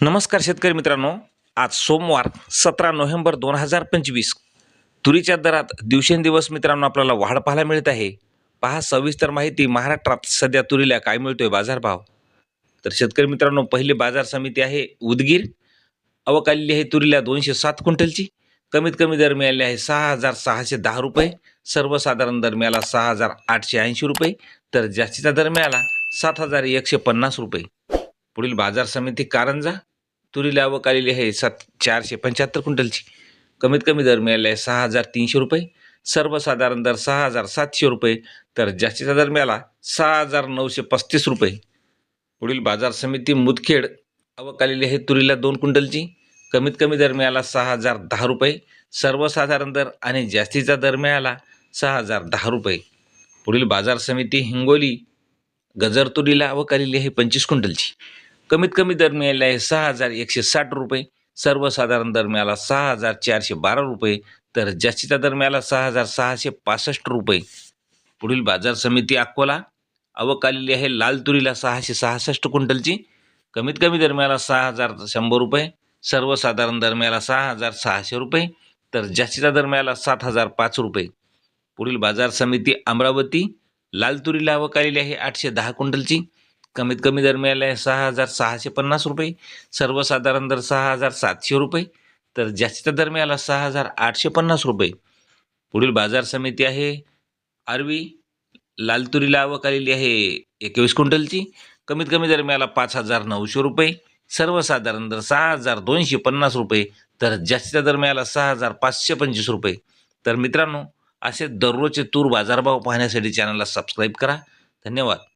नमस्कार शेतकरी मित्रांनो. आज सोमवार सतरा नोव्हेंबर दोन हजार पंचवीस. तुरीच्या दरात दिवसेंदिवस मित्रांनो आपल्याला वाढ पाहायला मिळत आहे. पहा सविस्तर माहिती महाराष्ट्रात सध्या तुरीला काय मिळतोय बाजारभाव. तर शेतकरी मित्रांनो पहिली बाजार समिती आहे उदगीर. अवकालेली आहे तुरीला दोनशे सात क्विंटलची. कमीत कमी दर मिळाले आहे सहा हजार सहाशे दहा रुपये. सर्वसाधारण दर मिळाला सहा हजार आठशे ऐंशी रुपये. तर जास्तीचा दर मिळाला सात हजार एकशे पन्नास रुपये. पुढील बाजार समिती कारंजा. तुरीला आवक आलेली आहे सात चारशे पंच्याहत्तर क्विंटलची. कमीत कमी दर मिळाला आहे सहा हजार तीनशे रुपये. सर्वसाधारण दर सहा हजार सातशे रुपये. तर जास्तीचा दर मिळाला सहा हजार नऊशे पस्तीस रुपये. पुढील बाजार समिती मुदखेड आवक आलेली आहे तुरीला दोन क्विंटलची. कमीत कमी दर मिळाला सहा हजार दहा रुपये. सर्वसाधारण दर आणि जास्तीचा दर मिळाला सहा हजार दहा रुपये. पुढील बाजार समिती हिंगोली गजर तुरीला आवक आलेली आहे पंचवीस क्विंटलची. कमीत कमी दर मिळाला आहे सहा हजार एकशे साठ रुपये. सर्वसाधारण दर मिळाला सहा हजार चारशे बारा रुपये. तर जास्तीचा दर मिळाला सहा हजार सहाशे पासष्ट रुपये. पुढील बाजार समिती अकोला. आवक आलेली आहे लाल तुरीला सहाशे सहासष्ट क्विंटलची. कमीत कमी दर मिळाला सहा हजार शंभर रुपये. सर्वसाधारण दर मिळाला सहा हजार सहाशे रुपये. तर जास्तीचा दर मिळाला सात हजार पाच रुपये. पुढील बाजार समिती अमरावती. लाल तुरीला आवक आलेली आहे आठशे दहा क्विंटलची. कमीत कमी दर मिळाला आहे सहा हजार सहाशे पन्नास रुपये सर्वसाधारण दर सहा हजार सातशे रुपये तर जास्तीचा दर मिळाला सहा हजार आठशे पन्नास रुपये. पुढील बाजार समिती आहे आरवी लाल तुरीला आवक आलेली आहे एकवीस क्विंटलची कमीत कमी दर मिळाला पाच हजार नऊशे रुपये सर्वसाधारण दर सहा हजार दोनशे पन्नास रुपये तर जास्तीचा दर मिळाला सहा हजार पाचशे पंचवीस रुपये. तर मित्रांनो असे दररोजचे तूर बाजारभाव पाहण्यासाठी चॅनलला सबस्क्राईब करा. धन्यवाद.